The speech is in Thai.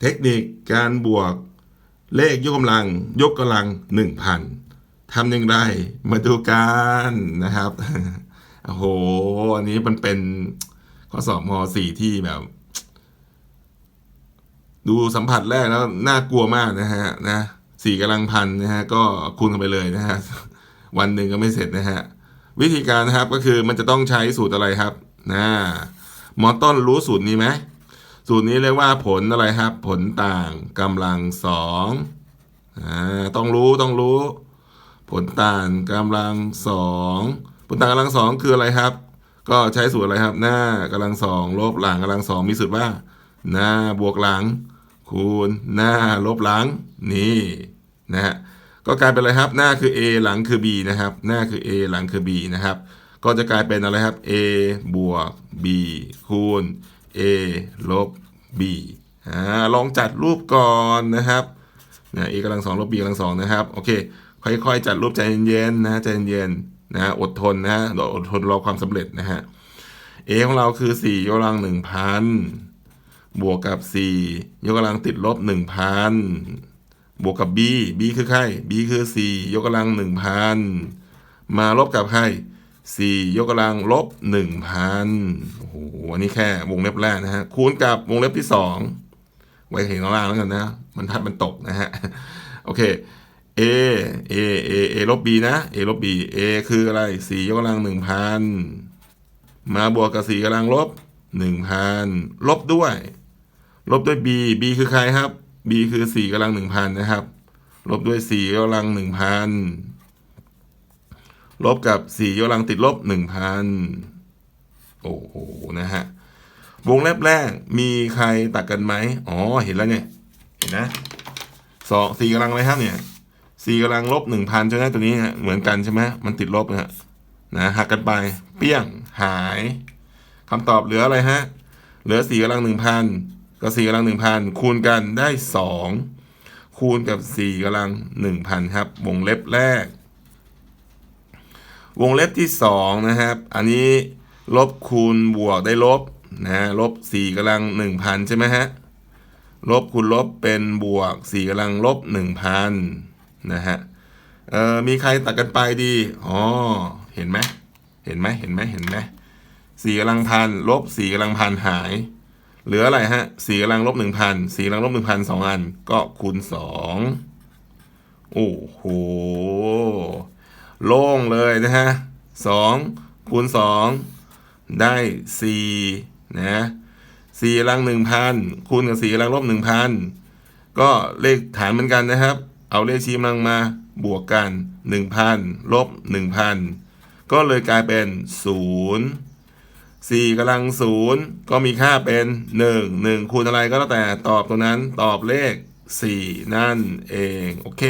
เทคนิคการบวก เลขยกกำลัง ยกกำลังหนึ่งพันทำอย่างไร มาดูกันนะครับโอ้โหอันนี้มันเป็นข้อสอบม .4 ที่แบบ ดูสัมผัสแรกแล้วน่ากลัวมากนะฮะ นะสี่กำลังพันนะฮะ ก็คูณกันไปเลยนะฮะ วันหนึ่งก็ไม่เสร็จนะฮะ วิธีการนะครับก็คือมันจะต้องใช้สูตรอะไรครับนะหมอต้นรู้สูตรนี้ไหม สูตรนี้เรียกว่าผลอะไรครับ ผลต่างกำลังสองอ่าต้องรู้ต้องรู้ ผลต่างกำลังสองผลต่างกำลังสองคืออะไรครับ ก็ใช้สูตรอะไรครับ หน้ากำลังสองลบหลังกำลังสองมีสูตรว่า หน้าบวกหลัง คูณหน้าลบหลังนี่นะฮะก็กลายเป็นอะไรครับ หน้าคือ a หลังคือ b นะครับ หน้าคือ a หลังคือ b นะครับ ก็จะกลายเป็นอะไรครับ a บวก b คูณ a ลบ b อ่าลองจัดรูปก่อนนะครับนะ a กำลังสองลบ b กำลังสองนะครับ โอเค ค่อยๆ จัดรูปใจเย็นๆนะใจเย็นๆนะอดทนนะอดทนรอความสำเร็จนะฮะ a ของเราคือ 4 ยกกำลัง 1,000 บวกกับ 4 ยกกำลังติดลบ 1,000 บวกกับ b b คือใคร b คือ 4 ยกกำลัง 1,000 มาลบกับใคร 4 ยกกำลังลบ 1,000 โอ้โห อันนี้แค่วงเล็บแรกนะฮะ คูณกับวงเล็บที่ 2 ไว้เห็นข้างล่างแล้วกันนะ มันทัดมันตกนะฮะ โอเค a a a a ลบ b นะ a ลบ b a คืออะไร 4 ยกกำลัง 1,000 มาบวกกับ 4กำลังลบ 1,000 ลบด้วย ลบด้วย b b คือใครครับ b คือ 4กำลัง 1,000 นะครับ ลบด้วย 4กำลัง 1,000 ลบกับ 4 ยกกำลังติดลบ 1,000 โอ้โห นะฮะ วงเล็บแรก มีใครตัดกันไหม อ๋อ เห็นแล้วเนี่ย เห็นนะสองสี่กำลังอะไรครับเนี่ยสี่กำลังลบหนึ่งพันใช่ไหมตัวนี้ฮะเหมือนกันใช่ไหมมันติดลบนะฮะนะหักกันไป เปี้ยง หายคำตอบเหลืออะไรฮะ เหลือสี่กำลังหนึ่งพันก็สี่กำลังหนึ่งพันคูณกันได้สองคูณกับสี่กำลังหนึ่งพันครับ วงเล็บแรก วงเล็บที่สองนะครับ อันนี้ลบคูณบวกได้ลบนะลบสี่กำลังหนึ่งพันใช่ไหมฮะ ลบคูณลบเป็นบวกสี่กำลังลบหนึ่งพันนะฮะ เอ่อ มีใครตัดกันไปดี อ๋อ เห็นไหม เห็นไหม เห็นไหม เห็นไหมสี่กำลังพันลบสี่กำลังพันหาย เหลืออะไรฮะสี่กำลังลบหนึ่งพันสี่กำลังลบหนึ่งพันสองอัน ก็คูณสองโอ้โห โล่งเลยนะฮะสองคูณสองได้สี่นะสี่กำลังหนึ่งพันคูณกับสี่กำลังลบหนึ่งพันก็เลขฐานเหมือนกันนะครับ เอาเลขชี้กำลังมาบวกกันหนึ่งพันลบหนึ่งพันก็เลยกลายเป็นศูนย์สี่กำลังศูนย์ก็มีค่าเป็นหนึ่งหนึ่งคูณอะไรก็แล้วแต่ตอบตัวนั้นตอบเลขสี่นั่นเอง โอเค